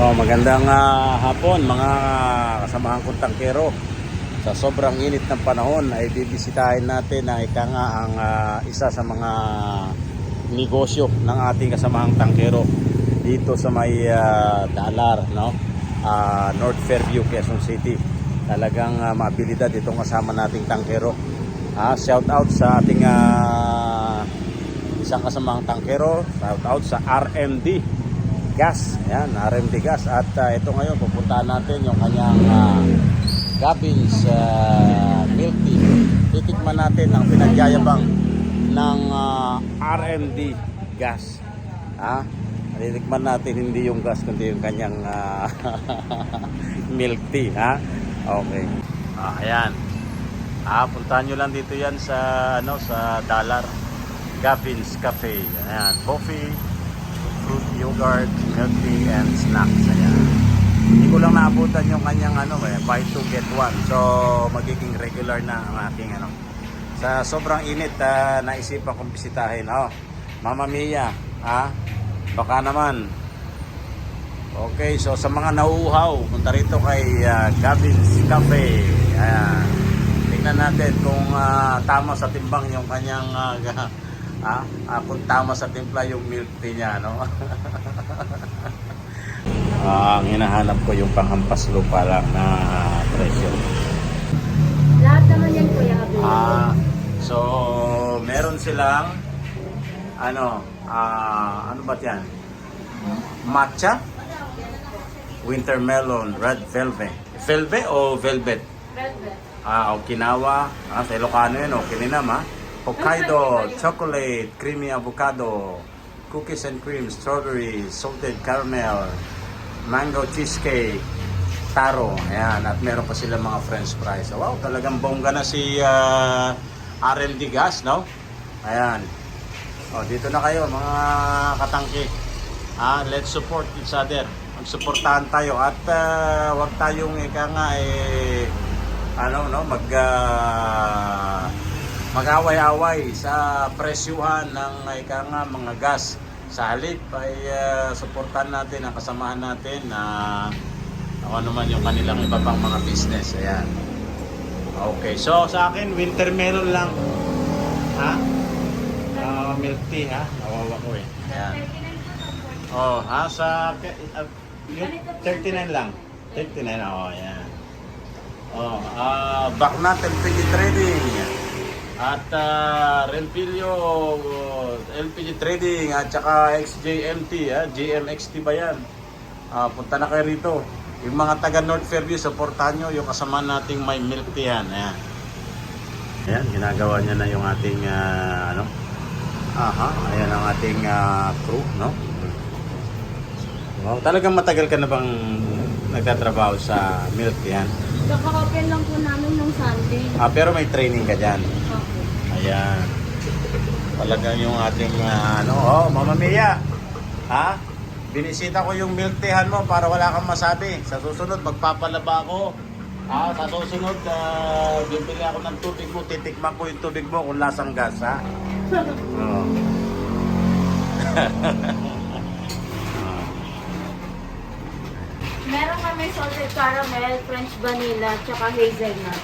Oh, magandang ah, hapon mga kasamahan kong tangkero. Sa sobrang init ng panahon ay bibisitahin natin na ika nga ang ah, isa sa mga negosyo ng ating kasamahang tangkero dito sa may ah, Dalar, no? Ah, North Fairview, Quezon City. Talagang uh, maabilidad itong kasama nating tangkero. Ah, shout out sa ating ah, isang kasamang tangkero, shout out sa RMD Gas. Ayan, RMD Gas. At uh, ito ngayon, pupuntahan natin yung kanyang uh, Gabins uh, Milk Tea. Titikman natin ang pinagyayabang ng uh, RMD Gas. Ha? Titikman natin hindi yung gas kundi yung kanyang uh, milk tea. Ha? Okay. Ah, ayan. Ah, puntahan nyo lang dito yan sa ano sa Dalar Gavins Cafe. Ayan, coffee, fruit yogurt, milk tea, and snacks. Ayan. Hindi ko lang naabutan yung kanyang ano eh, buy two get one. So, magiging regular na ang aking ano. Sa sobrang init, ah, naisipan kong bisitahin. Oh, Mama Mia, ha? Baka naman. Okay, so sa mga nauuhaw, punta rito kay ah, Gavin's Cafe. Ayan. Tingnan natin kung ah, tama sa timbang yung kanyang ga- ah, ah, kung tama sa timpla yung milk tea niya, no? Ah, ang hinahanap ko yung panghampas lupa lang na presyo. Lahat naman yan, Kuya Abel. Ah, so meron silang ano, ah, ano ba 'yan? Matcha, winter melon, red velvet. Velvet o velvet? Velvet. Ah, Okinawa, ah, sa Ilocano yun, Okininam ha. Hokkaido, chocolate, creamy avocado, cookies and cream, strawberry, salted caramel, mango cheesecake, taro. Ayan, at meron pa sila mga french fries. Wow, talagang bongga na si ah, R&D Gas, no? Ayan. O, dito na kayo, mga katangki. Ah, let's support each other. Magsuportahan tayo at ah, wag tayong ika nga eh ano no mag ah, mag-away-away sa presyuhan ng ika nga mga gas. Sa halip ay ah, suportahan natin ang kasamahan natin na kung ano man yung kanilang iba pang mga business. Ayan. Okay so sa akin winter melon lang. Ha? Ah, milk tea ha? Nawawa ko eh. Ayan. Oh, ha? Sa uh, yung 39 lang. 39 oh, yan. Oh, ah Baknat LPG Trading. At uh, Renpilio uh, LPG Trading at saka XJMT, ha, GMXT ba yan? Ah, punta na kayo rito. Yung mga taga North Fairview, supportahan nyo yung kasama nating may milk tea yan. Ayan. Ayan, ginagawa niya na yung ating ah, ano, Aha, ayan ang ating ah, crew, no? Wow, talagang matagal ka na bang nagtatrabaho sa milk yan? Kaka-open lang po namin nung Sunday. Ah, pero may training ka dyan. Okay. Ayan. Talagang yung ating ah, ano, oh, Mama Mia. Ha? Binisita ko yung milk teahan mo para wala kang masabi. Sa susunod, magpapalaba ako. Ah, sa susunod, ah, bibili ako ng tubig mo. Titikman ko yung tubig mo kung lasang gas, ha? Oo. Meron salted caramel, French vanilla, tsaka hazelnut.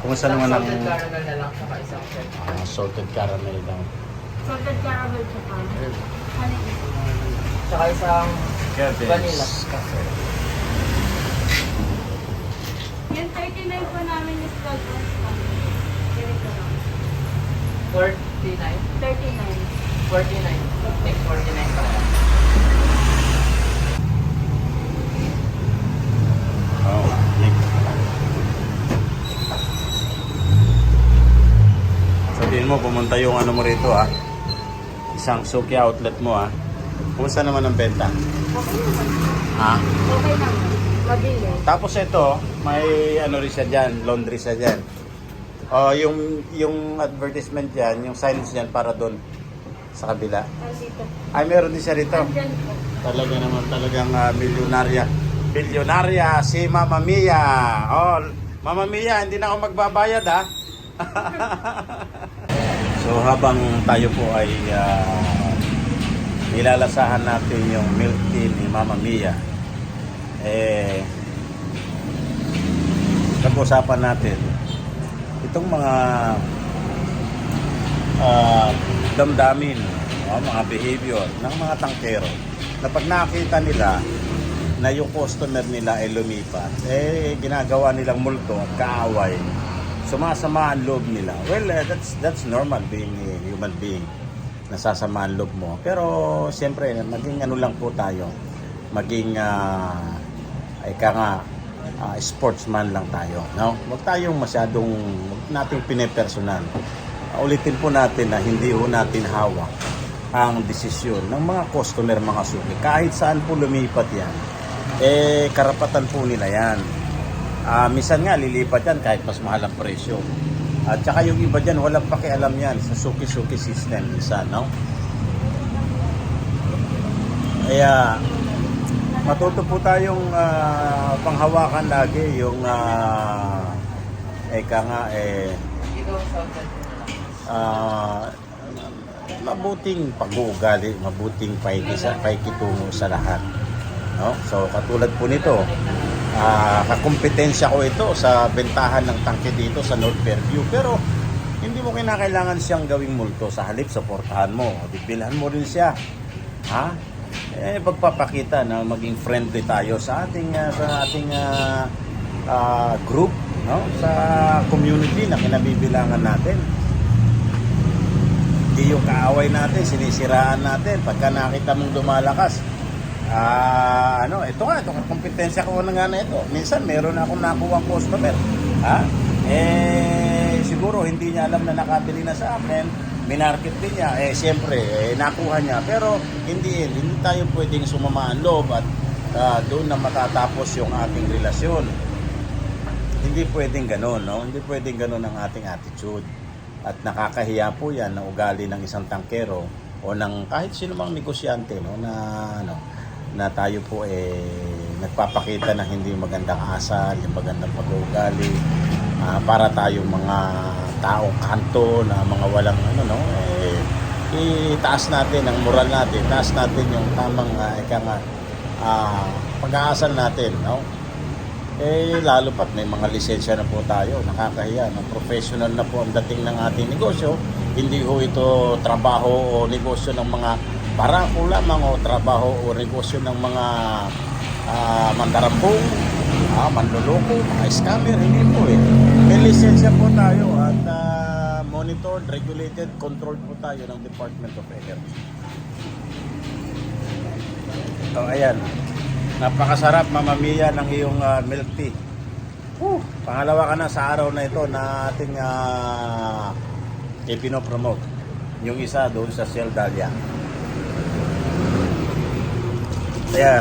Kumusta naman ang Salted caramel na lang saka isang set. ah, salted caramel daw? Salted caramel tsaka honey. Saka isang vanilla. Yung 39 po namin is 12 ounce lang. Ganito lang. 49. 39. 49. Take 49 pa lang. Mo, pumunta yung ano mo rito ha. Isang Suki outlet mo ha. Kumusta naman ang benta? Okay naman. Ha? Okay naman. Mabili. Tapos ito, may ano rin siya dyan, laundry siya dyan. Oh, yung yung advertisement diyan, yung signage diyan para doon sa kabila. Nandito. Ay, meron din siya rito. Talaga naman talagang uh, milyonarya. Milyonarya si Mama Mia. Oh, Mama Mia, hindi na ako magbabayad ha. so habang tayo po ay uh, nilalasahan natin yung milk tea ni Mama Mia. Eh, pag-usapan natin itong mga ah, damdamin o mga behavior ng mga tangkero na pag nakita nila na yung customer nila ay lumipat, eh ginagawa nilang multo at kaaway, sumasama ang loob nila. Well, eh, that's that's normal being a human being. Nasasama ang loob mo. Pero siyempre, maging ano lang po tayo. Maging uh, ika nga, ah, sportsman lang tayo. No? Huwag tayong masyadong, huwag nating pinepersonal. Ulitin po natin na hindi ho natin hawak ang desisyon ng mga customer, mga suki. Kahit saan po lumipat yan, eh karapatan po nila yan. Ah, minsan nga lilipat yan kahit mas mahal ang presyo. At saka yung iba dyan, walang pakialam yan sa suki-suki system minsan, no? Kaya, matuto po tayong ah, panghawakan lagi yung ah, eka nga eh ah, mabuting pag-uugali, mabuting paikitungo sa lahat. No? So katulad po nito, ah kakumpetensya ko ito sa bentahan ng tangke dito sa North Fairview. Pero hindi mo kinakailangan siyang gawing multo sa halip, suportahan mo. Bibilhan mo rin siya. Ha? Eh, pagpapakita na maging friendly tayo sa ating ah, sa ating ah, ah, group, no? Sa community na kinabibilangan natin hindi yung kaaway natin, sinisiraan natin. Pagka nakita mong dumalakas, ah, ano, ito nga, ito kompetensya ko na nga na ito. Minsan, meron akong nakuha customer. Ha? Eh, siguro hindi niya alam na nakabili na sa akin. Minarket din niya. Eh, siyempre, eh, nakuha niya. Pero, hindi, hindi tayo pwedeng sumama ang loob at ah, doon na matatapos yung ating relasyon. Hindi pwedeng ganun, no? Hindi pwedeng ganun ang ating attitude. At nakakahiya po yan na ugali ng isang tangkero o ng kahit sino mang negosyante, no? Na, ano, na tayo po eh nagpapakita ng hindi magandang asal, yung magandang pag-uugali ah, para tayong mga taong kanto na mga walang ano no eh itaas natin ang moral natin, taas natin yung tamang uh, ika nga ah, pag-aasal natin, no? Eh, lalo pat may mga lisensya na po tayo, nakakahiya, no? professional na po ang dating ng ating negosyo. Hindi ho ito trabaho o negosyo ng mga barako lamang o trabaho o negosyo ng mga ah, mandarambong, ah, manluloko, mga scammer, hindi po eh. May lisensya po tayo at ah, monitored, regulated, controlled po tayo ng Department of Energy. So, ayan. Napakasarap mamamiya ng iyong ah, milk tea. Whew, pangalawa ka na sa araw na ito na ating uh, ipinopromote. Yung isa doon sa Shell Dahlia. Kaya,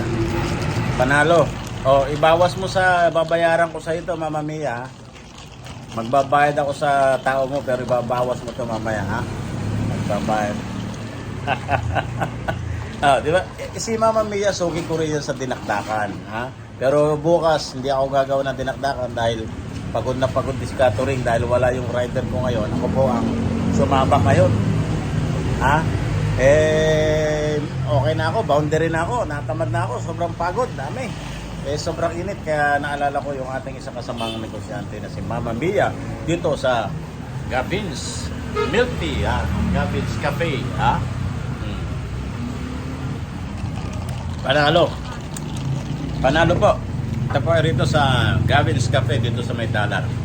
panalo. O, ibawas mo sa babayaran ko sa ito, Mama Mia. Magbabayad ako sa tao mo pero ibabawas mo to mamaya, ha? Magbabayad. Ah, di ba? Eh, si Mama Mia, suki ko rin sa dinakdakan. Ha? Pero bukas, hindi ako gagawa ng dinakdakan dahil pagod na pagod si dahil wala yung rider ko ngayon. Ako po ang sumabak ngayon. Ha? Eh, okay na ako. Boundary na ako. Natamad na ako. Sobrang pagod. Dami. Eh, sobrang init. Kaya naalala ko yung ating isa kasamang negosyante na si Mama Mia dito sa Gavins Milk Tea. Ha? Gavins Cafe. Ha? Hmm. Panalo. Panalo po. Ito po rito sa Gavin's Cafe dito sa May Dalar.